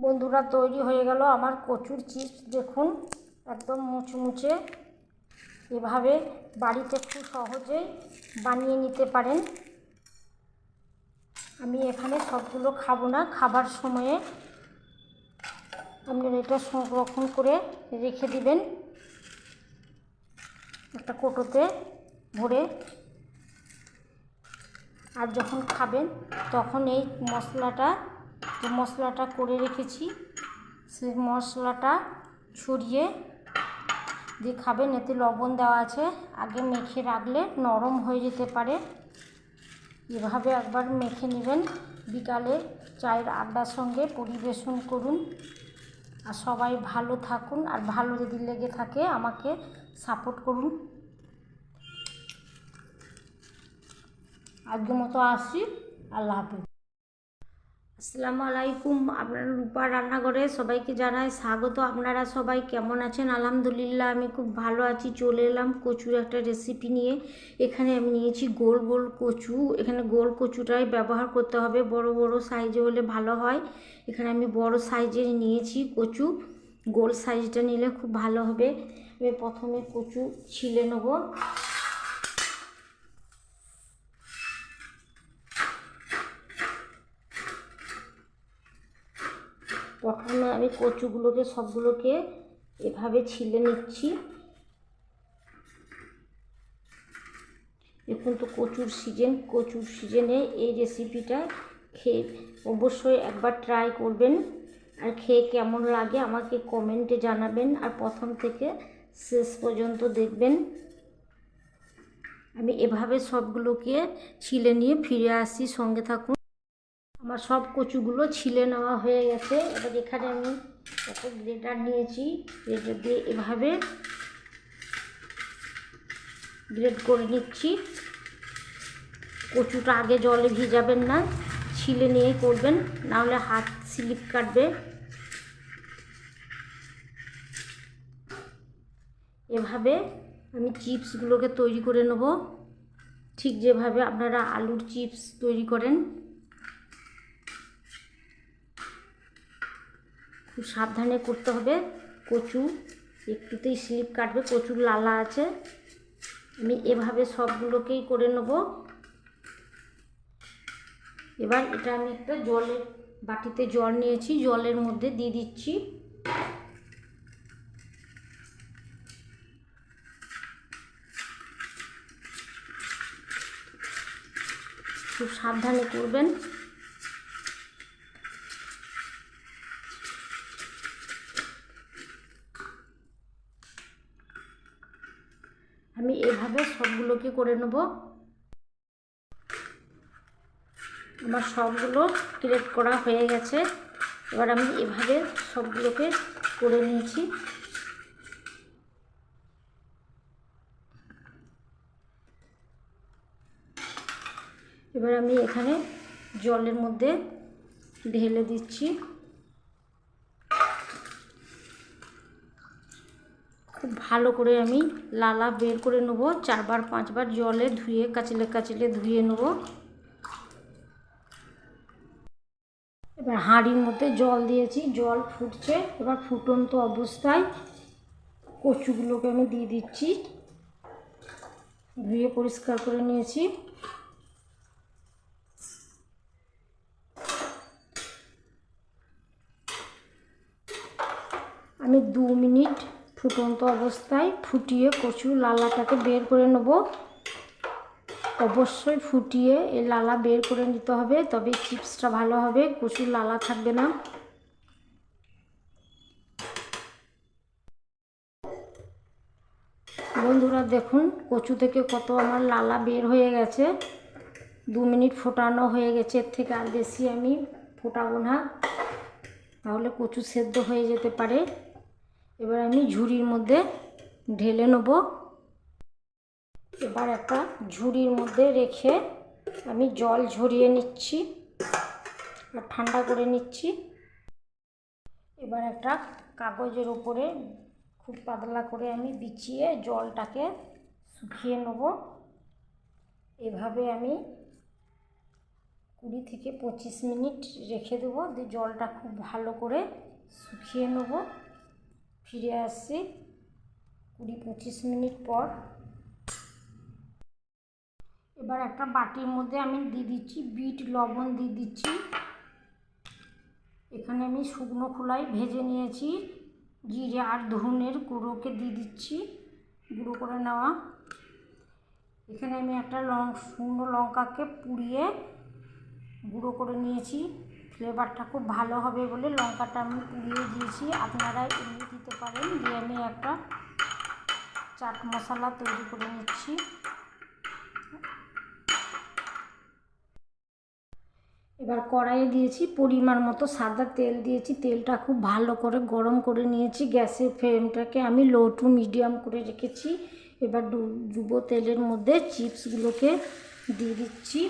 বন্ধুরা তৈরি হয়ে গেল আমার কচুর চিপস। দেখুন, একদম মুচমুচে। এভাবে বাড়িতে খুব সহজেই বানিয়ে নিতে পারেন। আমি এখানে সবগুলো খাব না, খাবার সময়ে আপনারা এটা সংরক্ষণ করে রেখে দিবেন। একটা কোটোতে ভরে। আর যখন খাবেন, তখন এই মশলাটা যে মশলাটা করে রেখেছি, সেই মশলাটা ছড়িয়ে দিয়ে খাবেন, এতে লবণ দেওয়া আছে। আগে মেখে রাখলে নরম হয়ে যেতে পারে। এভাবে একবার মেখে নেবেন। বিকালে চায়ের আড্ডার সঙ্গে পরিবেশন করুন। আর সবাই ভালো থাকুন। আর ভালো যদি লেগে থাকে, আমাকে সাপোর্ট করুন। আজকের মতো আসি আল্লাহ হাফিজ। আসসালামু আলাইকুম আপনার রূপা রান্নাঘরে সবাইকে জানাই স্বাগত। আপনারা সবাই কেমন আছেন? আলহামদুলিল্লাহ, আমি খুব ভালো আছি। চলে এলাম কচুর একটা রেসিপি নিয়ে। এখানে আমি নিয়েছি গোল গোল কচু। এখানে গোল কচুটাই ব্যবহার করতে হবে। বড় বড় সাইজে হলে ভালো হয়। এখানে আমি বড় সাইজের নিয়েছি কচু। গোল সাইজটা নিলে খুব ভালো হবে। আমি প্রথমে কচু ছিলে নেব। প্রথমে আমি কচুগুলোকে, সবগুলোকে এভাবে ছিলে নিচ্ছি। এখন তো, কচুর সিজন কচুর সিজনে এই রেসিপিটা খেয়ে অবশ্যই একবার ট্রাই করবেন আর খেয়ে কেমন লাগে আমাকে কমেন্টে জানাবেন আর প্রথম থেকে শেষ পর্যন্ত দেখবেন। আমি এভাবে সবগুলোকে ছিলে নিয়ে ফিরে আসি, সঙ্গে থাকুন। আমার সব কচুগুলো ছিলে নেওয়া হয়ে গেছে। এবার এখানে আমি একটা গ্রেটার নিয়েছি। গ্রেটার দিয়ে এভাবে গ্রেড করে নিচ্ছি। কচুটা আগে জলে ভিজাবেন না, ছিলে নিয়েই করবেন, নাহলে হাত স্লিপ কাটবে। এভাবে আমি চিপসগুলোকে তৈরি করে নেব। ঠিক যেভাবে আপনারা আলুর চিপস তৈরি করেন। খুব সাবধানে করতে হবে। কচু, একটুতেই স্লিপ কাটবে, প্রচুর লালা আছে। আমি এভাবে সবগুলোকেই করে নেব। এবার এটা আমি একটা জলের বাটিতে জল নিয়েছি, জলের মধ্যে দিয়ে দিচ্ছি। খুব সাবধানে করবেন। আমি এভাবে সবগুলোকে করে নেব। আমার সবগুলো ক্রিয়েট করা হয়ে গেছে। এবার আমি এভাবে সবগুলোকে করে নিয়েছি। এবার আমি এখানে জলের মধ্যে ঢেলে দিচ্ছি। খুব ভালো করে আমি লালা বের করে নেব। চারবার, পাঁচবার জলে ধুয়ে, কাচলে কাচলে ধুয়ে নেব। এবার হাঁড়ির মধ্যে জল দিয়েছি, জল ফুটছে। এবার ফুটন্ত অবস্থায় কচুগুলোকে আমি দিয়ে দিচ্ছি। ধুয়ে পরিষ্কার করে নিয়েছি। আমি দু মিনিট ফুটন্ত অবস্থায় ফুটিয়ে কচু লালাটাকে বের করে নেব। অবশ্যই ফুটিয়ে এই লালা বের করে নিতে হবে, তবে চিপসটা ভালো হবে, কচুর লালা থাকবে না। বন্ধুরা, দেখুন কচু থেকে কত আমার লালা বের হয়ে গেছে। দু মিনিট ফোটানো হয়ে গেছে, এর থেকে আর বেশি আমি ফোটাবো না। তাহলে কচু সেদ্ধ হয়ে যেতে পারে। এবার আমি ঝুড়ির মধ্যে ঢেলে নেব। এবার একটা ঝুড়ির মধ্যে রেখে আমি জল ঝরিয়ে নিচ্ছি আর ঠান্ডা করে নিচ্ছি। এবার একটা কাগজের উপরে খুব পাতলা করে আমি বিছিয়ে জলটাকে শুকিয়ে নেব। এভাবে আমি কুড়ি থেকে পঁচিশ মিনিট রেখে দেবো, দিয়ে জলটা খুব ভালো করে শুকিয়ে নেব। ফিরে আসছি কুড়ি পঁচিশ মিনিট পর। এবার একটা বাটির মধ্যে আমি দিয়ে দিচ্ছি বিট, লবণ দিয়ে দিচ্ছি। এখানে আমি শুকনো খোলাই ভেজে নিয়েছি। জিরে আর ধনের গুঁড়োকে দিয়ে দিচ্ছি, গুঁড়ো করে নেওয়া। এখানে আমি একটা লং, শুকনো লঙ্কাকে পুড়িয়ে গুঁড়ো করে নিয়েছি। ফ্লেভারটা খুব ভালো হবে বলে লঙ্কাটা আমি পুড়িয়ে দিয়েছি। আপনারা এমনি দিতে পারেন। দিয়ে আমি একটা চাট মশলা তৈরি করে নিচ্ছি। এবার কড়াইয়ে দিয়েছি পরিমাণ মতো সাদা তেল দিয়েছি। তেলটা খুব ভালো করে গরম করে নিয়েছি। গ্যাসের ফ্লেমটাকে আমি লো টু মিডিয়াম করে রেখেছি। এবার ডুবো তেলের মধ্যে চিপসগুলোকে দিয়ে দিচ্ছি।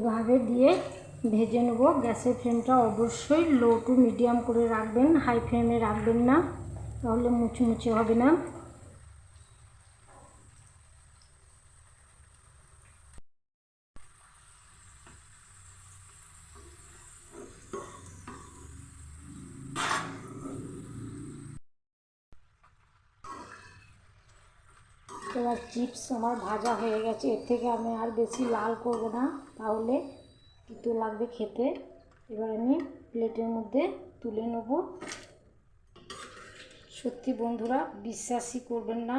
এভাবে দিয়ে ভেজে নেব। গ্যাসের ফ্লেমটা অবশ্যই লো টু মিডিয়াম করে রাখবেন, হাই ফ্লেমে রাখবেন না, তাহলে মুচমুচে হবে না। এবার চিপস আমার ভাজা হয়ে গেছে, এর থেকে আমি আর বেশি লাল করব না। তাহলে তিতো লাগবে খেতে। এবার আমি প্লেটের মধ্যে তুলে নেব। সত্যি বন্ধুরা, বিশ্বাসই করবেন না,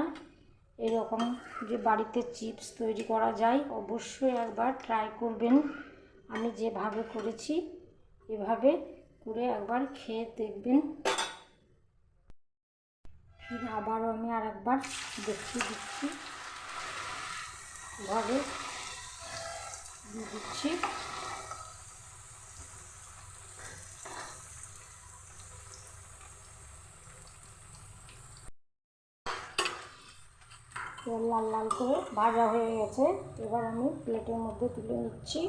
এরকম যে বাড়িতে চিপস তৈরি করা যায়, অবশ্যই একবার ট্রাই করবেন। আমি যেভাবে করেছি, এভাবে করে একবার খেয়ে দেখবেন। আবারও আমি আর একবার দেখিয়ে দিচ্ছি। দিয়ে দিচ্ছি। লাল লাল করে ভাজা হয়ে গেছে। এবার আমি প্লেটের মধ্যে তুলে নিচ্ছি।